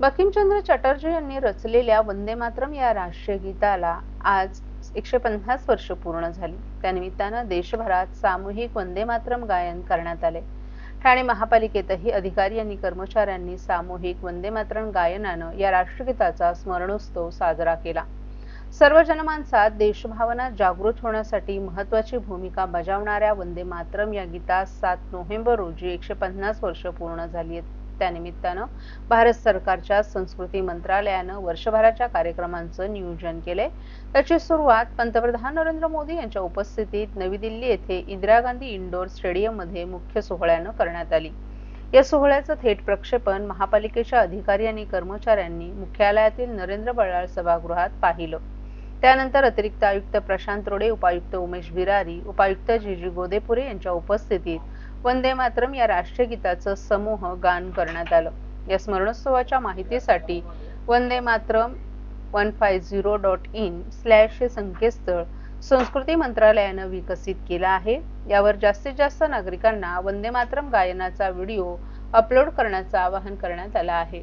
बंकिमचंद्र चटर्जी यांनी रचलेल्या वंदे मातरम या राष्ट्रीय गीताला आज एकशे पन्नास वर्ष पूर्ण झाली. त्यानिमित्तानं देशभरात सामूहिक वंदे मातरम गायन करण्यात आले. ठाणे महापालिकेतही अधिकारी आणि कर्मचाऱ्यांनी सामूहिक वंदे मातरम गायनानं या राष्ट्रगीताचा स्मरणोत्सव साजरा केला. सर्व जनमानसात देशभावना जागृत होण्यासाठी महत्वाची भूमिका बजावणाऱ्या वंदे मातरम या गीतास सात नोव्हेंबर रोजी एकशे पन्नास वर्ष पूर्ण झाली आहेत. त्यानिमित्तानं भारत सरकारच्या संस्कृती मंत्रालयानं वर्षभराच्या कार्यक्रमांचं नियोजन केले त्याची सुरुवात पंतप्रधान नरेंद्र मोदी यांच्या उपस्थितीत नवी दिल्ली येथे इंदिरा गांधी इंडोर स्टेडियममध्ये मुख्य सोहळ्यानं करण्यात आली. या सोहळ्याचं थेट प्रक्षेपण महापालिकेच्या अधिकारी आणि कर्मचाऱ्यांनी मुख्यालयातील नरेंद्र बळाळ सभागृहात पाहिलं. त्यानंतर अतिरिक्त आयुक्त प्रशांत रोडे उपायुक्त उमेश बिरारी उपायुक्त जी जी गोदेपुरे यांच्या उपस्थितीत वंदे मातरम या राष्ट्रगीताचं समूह गान करण्यात आलं. या स्मरणोत्सवाच्या माहितीसाठी Vande Mataram one five zero dot in slash हे संकेतस्थळ संस्कृती मंत्रालयानं विकसित केलं आहे. यावर जास्तीत जास्त नागरिकांना वंदे मातरम गायनाचा व्हिडिओ अपलोड करण्याचं आवाहन करण्यात आलं आहे.